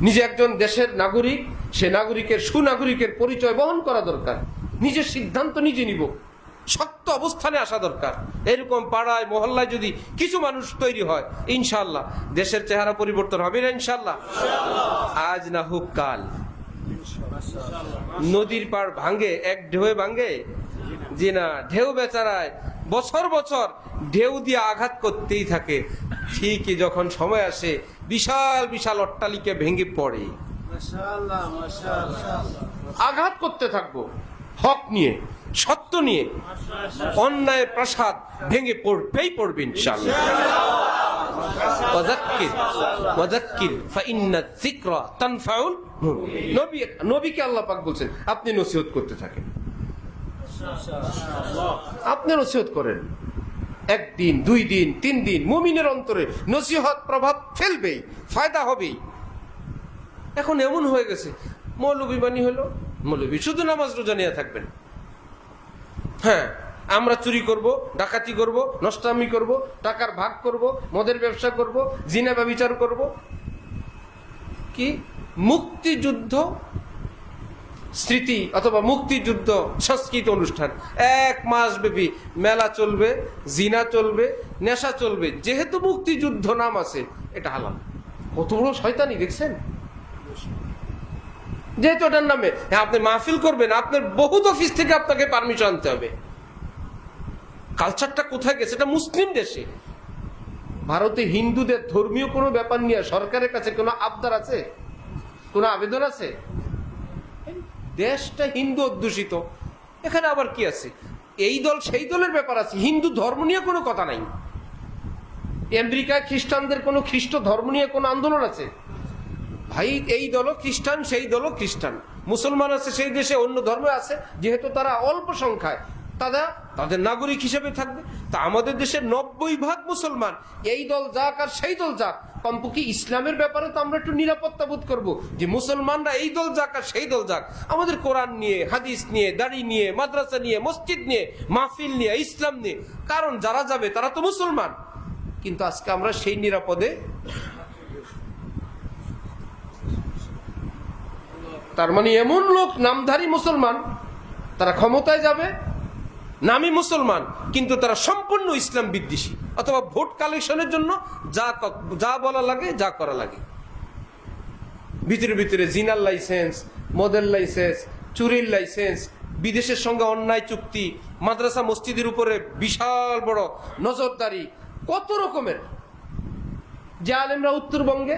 নিজে একজন দেশের নাগরিক, সে নাগরিকের সুনাগরিকের পরিচয় বহন করা দরকার। নিজের সিদ্ধান্ত নিজে নিব। শক্ত অবস্থানে আসা দরকার। এরকম পাড়ায়, মহল্লায় যদি কিছু মানুষ তৈরি হয় ইনশাল্লাহ দেশের চেহারা পরিবর্তন হবে না ইনশাল্লাহ আজ না হোক কাল। নদীর পাড় ভাঙে, এক ঢেউয়ে ভাঙ্গে জি না ঢেউ বেচারায় বছর বছর ঢেউ দিয়ে আঘাত করতেই থাকে। ঠিকই যখন সময় আসে বিশাল বিশাল অট্টালিকা ভেঙে পড়ে। আঘাত করতে থাকব হক নিয়ে সত্য নিয়ে অন্যায় প্রাসাদ ভেঙে পড়বেই পড়বে। নবীকে আল্লাহ পাক বলছেন আপনি নসিহত করতে থাকেন। আপনি নসিহত করেন। একদিন, দুই দিন, তিন দিন মুমিনের অন্তরে নসিহত প্রভাব ফেলবেই, ফায়দা হবেই। এখন এমন হয়ে গেছে মৌলবিবানী হলো, মৌলবি শুধু নামাজ রোজা নিয়ে থাকবেন। হ্যাঁ আমরা চুরি করব, ডাকাতি করব, নষ্টামি করব, টাকার ভাগ করব, মদের ব্যবসা করব, জিনা ব্যবচার করব। কি? মুক্তিযুদ্ধ স্মৃতি অথবা মুক্তিযুদ্ধ সংস্কৃত অনুষ্ঠান। এক মাস ব্যাপী মেলা চলবে, জিনা চলবে, নেশা চলবে। যেহেতু মুক্তিযুদ্ধ নাম আছে, এটা হালাল। কত বড় শয়তানি, দেখছেন? যেহেতু ওটার নামে। হ্যাঁ আপনি মাহফিল করবেন, আপনার বহুত অফিস থেকে আপনাকে পারমিশন আনতে হবে। কালচারটা কোথায় গেছে? এটা মুসলিম দেশে। ভারতে হিন্দুদের ধর্মীয় কোনো ব্যাপার নিয়ে সরকারের কাছে কোনো আবদার আছে? কোনো আবেদন আছে? দেশটা হিন্দু অধ্যুষিত। এখানে আবার কি আছে? এই দল, সেই দলের ব্যাপার আছে। হিন্দু ধর্ম নিয়ে কোনো কথা নাই। আমেরিকায় খ্রিস্টানদের কোনো খ্রিস্ট ধর্ম নিয়ে কোনো আন্দোলন আছে? ভাই, এই দলও খ্রিস্টান, সেই দলও খ্রিস্টান। মুসলমান আছে, সেই দেশে অন্য ধর্ম আছে। যেহেতু তারা অল্প সংখ্যায়। তারা তাদের নাগরিক হিসেবে থাকবে। তা আমাদের দেশের নব্বই ভাগ মুসলমান এই দল যাক আর সেই দল যাক, কমপক্ষে ইসলামের ব্যাপারে তো আমরা একটু নিরাপত্তা বোধ করব যে মুসলমানরা এই দল যাক আর সেই দল যাক। আমাদের কোরআন নিয়ে, হাদিস নিয়ে, দাড়ি নিয়ে, মাদ্রাসা নিয়ে, মসজিদ নিয়ে, মাহফিল নিয়ে, ইসলাম নিয়ে, কারণ যারা যাবে তারা তো মুসলমান। কিন্তু আজকে আমরা সেই নিরাপদে তার মানে এমন লোক, নামধারী মুসলমান, তারা ক্ষমতায় যাবে নামই মুসলমান, কিন্তু তারা সম্পূর্ণ ইসলাম বিদ্বেষী, অথবা ভোট কালেকশনের জন্য যা যা বলা লাগে, যা করা লাগে। ভিতরে ভিতরে জিনার লাইসেন্স, মদের লাইসেন্স, চুরির লাইসেন্স, বিদেশের সঙ্গে অন্যায় চুক্তি, মাদ্রাসা মসজিদের উপরে বিশাল বড় নজরদারি, কত রকমের। যে আলেমরা উত্তরবঙ্গে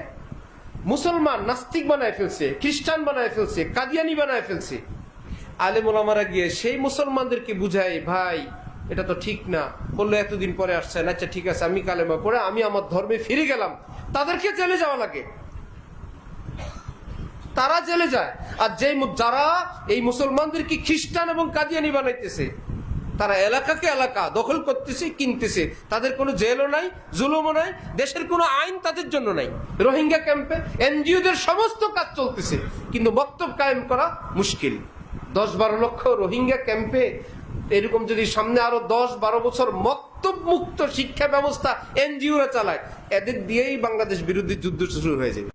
মুসলমান, নাস্তিক বানায় ফেলছে, খ্রিস্টান বানায় ফেলছে, কাদিয়ানি বানায় ফেলছে আলেম ওলামারা গিয়ে সেই মুসলমানদেরকে বুঝায়, ভাই, এটা তো ঠিক না। বলল, এতদিন পরে আসছেন আচ্ছা ঠিক আছে, আমি কালেমা পড়ে, আমি আমার ধর্মে ফিরে গেলাম। তাদেরকে জেলে যাওয়া লাগে। তারা জেলে যায়। আর যে যারা এই মুসলমানদেরকে খ্রিস্টান এবং কাদিয়ানি বানাইতেছে, তারা এলাকাকে এলাকা, দখল করতেছে, কিনতেছে। তাদের কোনো জেলও নাই, জুলুমও নাই, দেশের কোনো আইন তাদের জন্য নাই। রোহিঙ্গা ক্যাম্পে এনজিওদের সমস্ত কাজ চলতেছে। কিন্তু বক্তব্য কায়েম করা মুশকিল। দশ বারো লক্ষ রোহিঙ্গা ক্যাম্পে এরকম যদি সামনে আরও দশ বারো বছর মুক্ত শিক্ষা ব্যবস্থা এনজিওরা চালায়, এদের দিয়েই বাংলাদেশ বিরোধী যুদ্ধ শুরু হয়ে যাবে।